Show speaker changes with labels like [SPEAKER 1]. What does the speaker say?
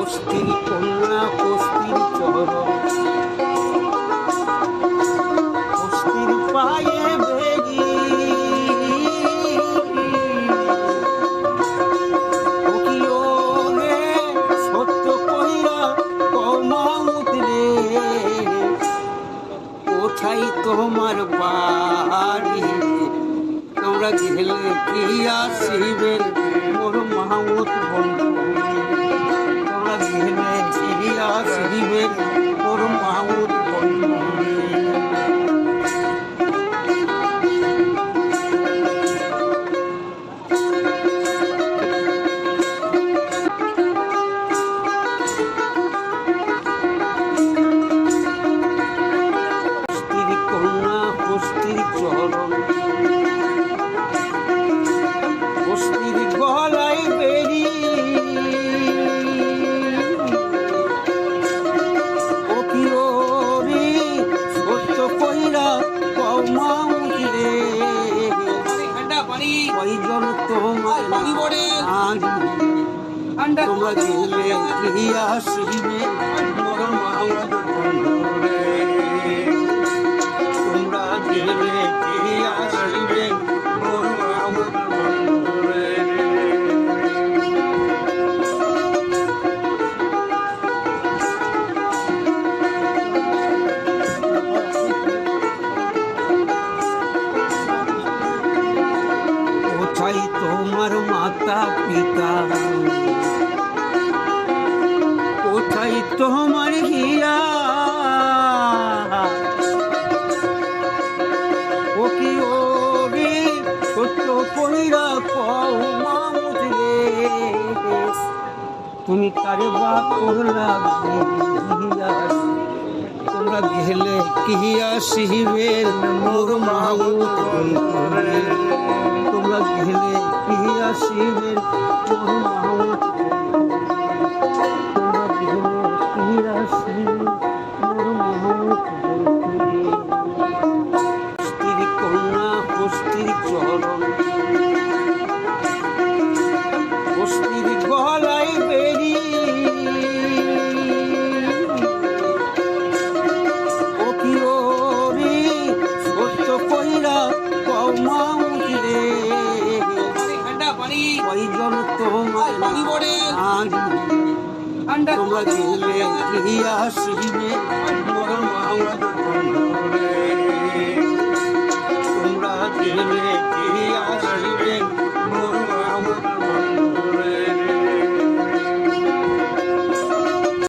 [SPEAKER 1] অস্থির কন্যা, অস্থির চরণ অস্থির পায়ে রে, সত্য কইরা কমাউত রে কোথায় তোমার বাড়ি। তোমরা গেলে কি আসিবে? মোর মাহমুদ বন্ধু। আসিবে মোর মাহমুদ বন্ধু স্ত্রী চরণ হস্তির গলায় বেরি। কয়জন তোমার তোমরা গেলে আসিবে। পিতা। কোথায় তোমার হিয়া ও কি ওরে সত্য কইরা কও মামুদ রে? তুমি কারে তোমরা গেলে মোর তোমরা গেলে কি কয়জন তোমার তোমরা চলে আসিবে। মোর মাহমুদ বন্ধুরে